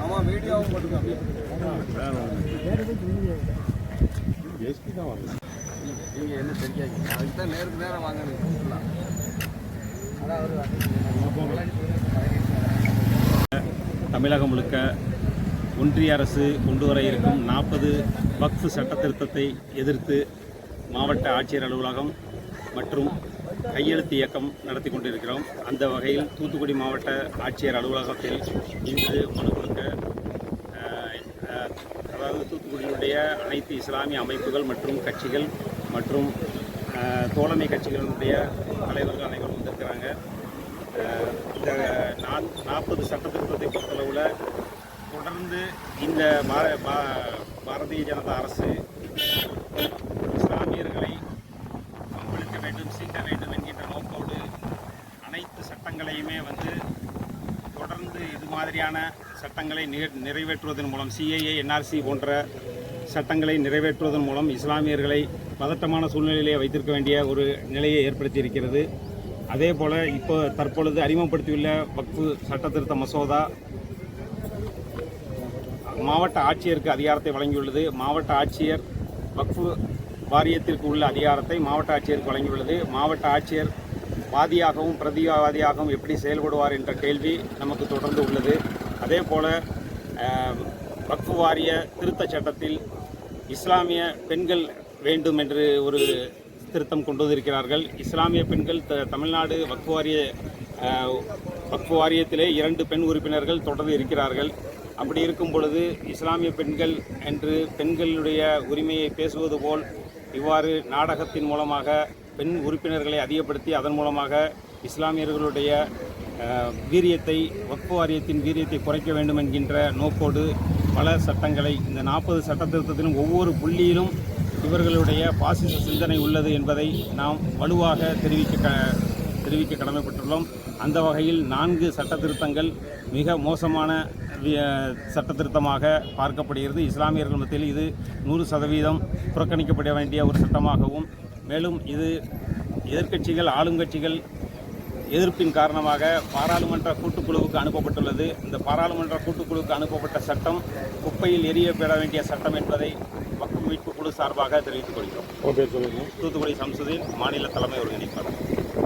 ஆமாம் வீடியோவும் போட்டுக்கோங்க எஸ்பி தான் நீங்கள் என்ன தெரியாது அதுக்கு தான் நேருக்கு நேரம் தமிழகம் முழுக்க ஒன்றிய அரசு கொண்டு வர இருக்கும் நாற்பது வக்ஃபு சட்ட திருத்தத்தை எதிர்த்து மாவட்ட ஆட்சியர் அலுவலகம் மற்றும் கையெழுத்து இயக்கம் நடத்தி கொண்டிருக்கிறோம். அந்த வகையில் தூத்துக்குடி மாவட்ட ஆட்சியர் அலுவலகத்தில் இன்று மனு கொடுக்க அதாவது தூத்துக்குடியினுடைய அனைத்து இஸ்லாமிய அமைப்புகள் மற்றும் கட்சிகள் மற்றும் தோழமை கட்சிகளினுடைய தலைவர்கள் அனைவரும் வந்திருக்கிறாங்க. இந்த நா- நாற்பது சட்டத்திருத்தத்தை பொறுத்தளவில் தொடர்ந்து இந்த பா- பாரதிய ஜனதா அரசு இஸ்லாமியர்களை பங்களிக்க வேண்டும் சீக்க வேண்டும் சட்டங்களையுமே வந்து தொடர்ந்து இது மாதிரியான சட்டங்களை நிறைவேற்றுவதன் மூலம் சிஐஏ என்ஆர்சி போன்ற சட்டங்களை நிறைவேற்றுவதன் மூலம் இஸ்லாமியர்களை பதட்டமான சூழ்நிலையிலே வைத்திருக்க வேண்டிய ஒரு நிலையை ஏற்படுத்தியிருக்கிறது. அதே போல் இப்போ தற்பொழுது அறிமுகப்படுத்தியுள்ள வக்ஃபு சட்ட திருத்த மசோதா மாவட்ட ஆட்சியருக்கு அதிகாரத்தை வழங்கியுள்ளது. மாவட்ட ஆட்சியர் வக்ஃபு வாரியத்திற்கு உள்ள அதிகாரத்தை மாவட்ட ஆட்சியருக்கு வழங்கியுள்ளது. மாவட்ட ஆட்சியர் வாதியாகவும் பிரதிவாதியாகவும் எப்படி செயல்படுவார் என்ற கேள்வி நமக்கு தொடர்ந்து உள்ளது. அதே போல் வக்ஃபு வாரிய திருத்தச் சட்டத்தில் இஸ்லாமிய பெண்கள் வேண்டும் என்று ஒரு திருத்தம் கொண்டு வந்திருக்கிறார்கள். இஸ்லாமிய பெண்கள் த- தமிழ்நாடு வக்ஃபு வாரிய வக்ஃபு வாரியத்திலே இரண்டு பெண் உறுப்பினர்கள் தொடர்ந்து இருக்கிறார்கள். அப்படி இருக்கும் பொழுது இஸ்லாமிய பெண்கள் என்று பெண்களுடைய உரிமையை பேசுவது போல் இவ்வாறு நாடகத்தின் மூலமாக பெண் உறுப்பினர்களை அதிகப்படுத்தி அதன் மூலமாக இஸ்லாமியர்களுடைய வீரியத்தை வக்ஃபு வாரியத்தின் வீரியத்தை குறைக்க வேண்டும் என்கின்ற நோக்கோடு பல சட்டங்களை இந்த நாற்பது சட்ட திருத்தத்திலும் ஒவ்வொரு புள்ளியிலும் இவர்களுடைய பாசிச சிந்தனை உள்ளது என்பதை நாம் வலுவாக தெரிவிக்க க- தெரிவிக்க கடமைப்பட்டுள்ளோம். அந்த வகையில் நான்கு சட்ட திருத்தங்கள் மிக மோசமான வி- சட்ட திருத்தமாக பார்க்கப்படுகிறது. இஸ்லாமியர்கள் மத்தியில் இது நூறு சதவீதம் புறக்கணிக்கப்பட வேண்டிய ஒரு சட்டமாகவும் மேலும் இது எதிர்க்கட்சிகள் ஆளுங்கட்சிகள் எதிர்ப்பின் காரணமாக பாராளுமன்ற கூட்டுக்குழுவுக்கு அனுப்பப்பட்டுள்ளது. இந்த பாராளுமன்ற கூட்டுக்குழுவுக்கு அனுப்பப்பட்ட சட்டம் குப்பையில் எரியப்பட வேண்டிய சட்டம் என்பதை வக்ஃபு மீட்பு குழு சார்பாக தெரிவித்துக் கொள்கிறோம். தூத்துக்குடி சம்சுதீன் மாநில தலைமை ஒருங்கிணைப்பாளர்.